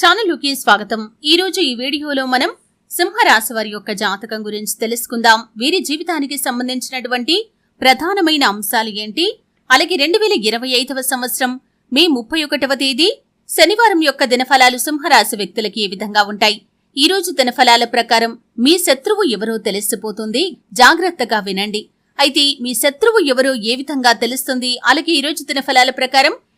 ఛానల్కి స్వాగతం. ఈ రోజు ఈ వీడియోలో మనం సింహరాశి వారి యొక్క జాతకం గురించి తెలుసుకుందాం. వీరి జీవితానికి సంబంధించినటువంటి ప్రధానమైన అంశాలు ఏంటి? అలాగే రెండు వేల ఇరవై ఐదవ సంవత్సరం మే ముప్పై ఒకటవ తేదీ శనివారం యొక్క దినఫలాలు సింహరాశి వ్యక్తులకి ఏ విధంగా ఉంటాయి? ఈ రోజు దినఫలాల ప్రకారం మీ శత్రువు ఎవరో తెలిసిపోతుంది. జాగ్రత్తగా వినండి. అయితే మీ శత్రువు ఎవరో ఏ విధంగా తెలుస్తుంది? అలాగే ఈ రోజు దినఫలాల ప్రకారం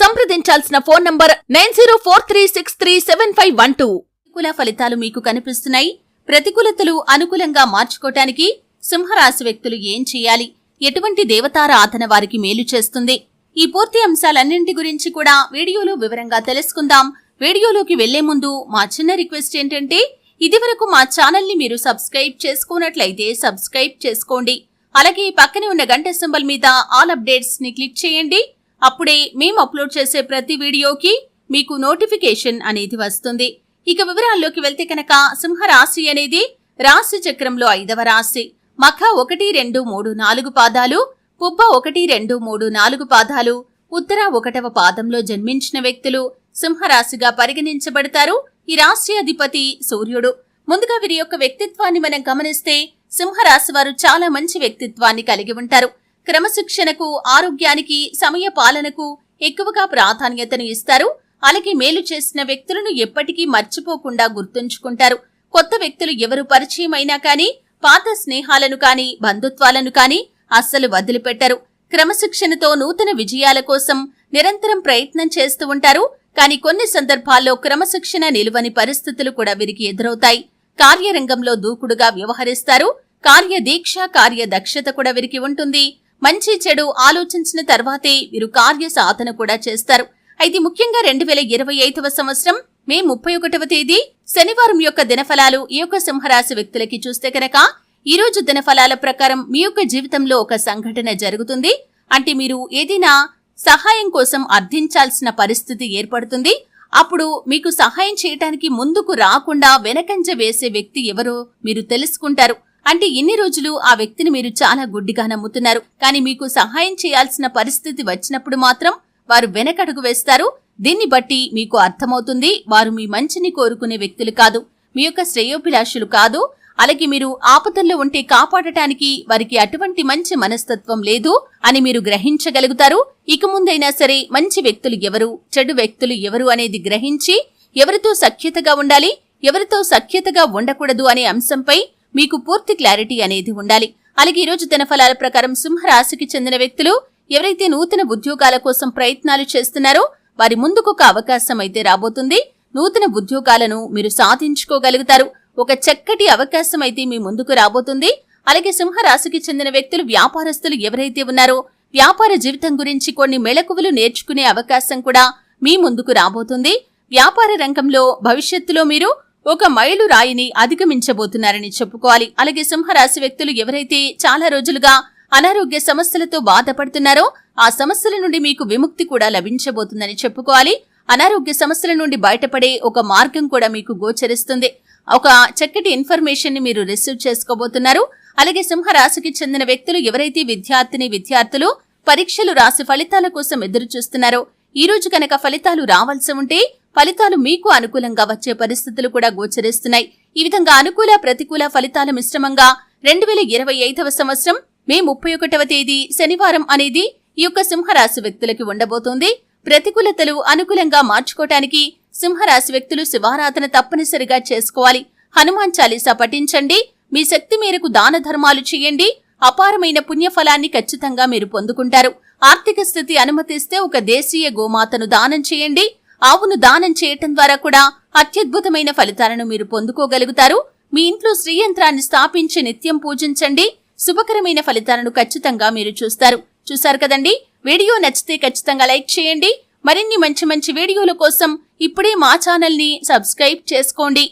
సంప్రదించాల్సిన phone number nine zero four three six three seven five one two. ప్రతికూల ఫలితాలు మీకు కనిపిస్తున్నాయి. ప్రతికూలతలు అనుకూలంగా మార్చుకోటానికి సింహరాశి వ్యక్తులు ఏం చేయాలి? ఎటువంటి దేవతారాధన వారికి మేలు చేస్తుంది? ఈ పూర్తి అంశాలన్నింటి గురించి కూడా వీడియోలో వివరంగా తెలుసుకుందాం. వీడియోలోకి వెళ్ళే ముందు మా చిన్న రిక్వెస్ట్ ఏంటంటే ఇదివరకు మా ఛానల్ని మీరు సబ్స్క్రైబ్ చేసుకున్నట్లయితే సబ్స్క్రైబ్ చేసుకోండి. అలాగే పక్కనే ఉన్న గంట సింబల్ మీద ఆల్ అప్డేట్స్ని క్లిక్ చేయండి. అప్పుడే మేము అప్లోడ్ చేసే ప్రతి వీడియోకి మీకు నోటిఫికేషన్ అనేది వస్తుంది. ఇక వివరాల్లోకి వెళ్తే కనుక సింహరాశి అనేది రాశి చక్రంలో ఐదవ రాశి. మఖ ఒకటి రెండు మూడు నాలుగు పాదాలు పుబ్బ ఒకటి రెండు మూడు నాలుగు పాదాలు ఉత్తర ఒకటవ పాదంలో జన్మించిన వ్యక్తులు సింహరాశిగా పరిగణించబడతారు. ఈ రాశి అధిపతి సూర్యుడు. ముందుగా వీరి యొక్క వ్యక్తిత్వాన్ని మనం గమనిస్తే సింహరాశి వారు చాలా మంచి వ్యక్తిత్వాన్ని కలిగి ఉంటారు. క్రమశిక్షణకు ఆరోగ్యానికి సమయ పాలనకు ఎక్కువగా ప్రాధాన్యతను ఇస్తారు. అలాగే మేలు చేసిన వ్యక్తులను ఎప్పటికీ మర్చిపోకుండా గుర్తుంచుకుంటారు. కొత్త వ్యక్తులు ఎవరు పరిచయమైనా కానీ పాత స్నేహాలను కానీ బంధుత్వాలను కానీ అస్సలు వదిలిపెట్టరు. క్రమశిక్షణతో నూతన విజయాల కోసం నిరంతరం ప్రయత్నం చేస్తూ ఉంటారు. కానీ కొన్ని సందర్భాల్లో క్రమశిక్షణ నిలువని పరిస్థితులు కూడా వీరికి ఎదురవుతాయి. కార్యరంగంలో దూకుడుగా వ్యవహరిస్తారు. కార్యదీక్ష కార్యదక్షత కూడా వీరికి ఉంటుంది. మంచి చెడు ఆలోచించిన తర్వాతే వీరు కార్య సాధన కూడా చేస్తారు. అయితే ముఖ్యంగా రెండు వేల ఇరవై ఐదవ సంవత్సరం మే ముప్పై ఒకటవ తేదీ శనివారం యొక్క దినఫలాలు ఈ యొక్క సింహరాశి వ్యక్తులకి చూస్తే కనుక ఈ రోజు దినఫలాల ప్రకారం మీ యొక్క జీవితంలో ఒక సంఘటన జరుగుతుంది. అంటే మీరు ఏదైనా సహాయం కోసం అర్థించాల్సిన పరిస్థితి ఏర్పడుతుంది. అప్పుడు మీకు సహాయం చేయటానికి ముందుకు రాకుండా వెనకంజ వేసే వ్యక్తి ఎవరో మీరు తెలుసుకుంటారు. అంటే ఇన్ని రోజులు ఆ వ్యక్తిని మీరు చాలా గుడ్డిగా నమ్ముతున్నారు. కానీ మీకు సహాయం చేయాల్సిన పరిస్థితి వచ్చినప్పుడు మాత్రం వారు వెనకడుగు వేస్తారు. దీన్ని బట్టి మీకు అర్థమవుతుంది. వారు మీ మంచిని కోరుకునే వ్యక్తులు కాదు. మీ యొక్క శ్రేయోభిలాషులు కాదు. అలాగే మీరు ఆపదల్లో ఉంటే కాపాడటానికి వారికి అటువంటి మంచి మనస్తత్వం లేదు అని మీరు గ్రహించగలుగుతారు. ఇక ముందైనా సరే మంచి వ్యక్తులు ఎవరు చెడు వ్యక్తులు ఎవరు అనేది గ్రహించి ఎవరితో సఖ్యతగా ఉండాలి ఎవరితో సఖ్యతగా ఉండకూడదు అనే అంశంపై మీకు పూర్తి క్లారిటీ అనేది ఉండాలి. అలాగే ఈరోజు దినఫలాల ప్రకారం సింహరాశికి చెందిన వ్యక్తులు ఎవరైతే నూతన ఉద్యోగాల కోసం ప్రయత్నాలు చేస్తున్నారో వారి ముందుకు ఒక అవకాశం అయితే రాబోతుంది. నూతన ఉద్యోగాలను మీరు సాధించుకోగలుగుతారు. ఒక చక్కటి అవకాశం అయితే మీ ముందుకు రాబోతుంది. అలాగే సింహరాశికి చెందిన వ్యక్తులు వ్యాపారస్తులు ఎవరైతే ఉన్నారో వ్యాపార జీవితం గురించి కొన్ని మెళకువలు నేర్చుకునే అవకాశం కూడా మీ ముందుకు రాబోతుంది. వ్యాపార రంగంలో భవిష్యత్తులో మీరు ఒక మైలు రాయిని అధిగమించబోతున్నారని చెప్పుకోవాలి. అలాగే సింహరాశి వ్యక్తులు ఎవరైతే చాలా రోజులుగా అనారోగ్య సమస్యలతో బాధపడుతున్నారో ఆ సమస్యల నుండి మీకు విముక్తి కూడా లభించబోతుందని చెప్పుకోవాలి. అనారోగ్య సమస్యల నుండి బయటపడే ఒక మార్గం కూడా మీకు గోచరిస్తుంది. ఒక చక్కటి ఇన్ఫర్మేషన్ని మీరు రిసీవ్ చేసుకోబోతున్నారు. అలాగే సింహరాశికి చెందిన వ్యక్తులు ఎవరైతే విద్యార్థిని విద్యార్థులు పరీక్షలు రాసి ఫలితాల కోసం ఎదురు చూస్తున్నారో ఈ రోజు కనుక ఫలితాలు రావాల్సి ఉంటే ఫలితాలు మీకు అనుకూలంగా వచ్చే పరిస్థితులు కూడా గోచరిస్తున్నాయి. ఈ విధంగా అనుకూల ప్రతికూల ఫలితాల మిశ్రమంగా రెండు వేల ఇరవై ఐదవ సంవత్సరం మే ముప్పై ఒకటవ తేదీ శనివారం అనేది ఈ యొక్క సింహరాశి వ్యక్తులకి ఉండబోతోంది. ప్రతికూలతలు అనుకూలంగా మార్చుకోవటానికి సింహరాశి వ్యక్తులు శివారాధన తప్పనిసరిగా చేసుకోవాలి. హనుమాన్ చాలీసా పఠించండి. మీ శక్తి మేరకు దాన ధర్మాలు చేయండి. అపారమైన పుణ్యఫలాన్ని ఖచ్చితంగా మీరు పొందుకుంటారు. ఆర్థిక స్థితి అనుమతిస్తే ఒక దేశీయ గోమాతను దానం చేయండి. ఆవును దానం చేయటం ద్వారా కూడా అత్యద్భుతమైన ఫలితాలను మీరు పొందుకోగలుగుతారు. మీ ఇంట్లో శ్రీయంత్రాన్ని స్థాపించి నిత్యం పూజించండి. శుభకరమైన ఫలితాలను ఖచ్చితంగా మీరు చూస్తారు. చూశారు కదండి? వీడియో నచ్చితే ఖచ్చితంగా లైక్ చేయండి. మరిన్ని మంచి మంచి వీడియోల కోసం ఇప్పుడే మా ఛానల్ని సబ్స్క్రైబ్ చేసుకోండి.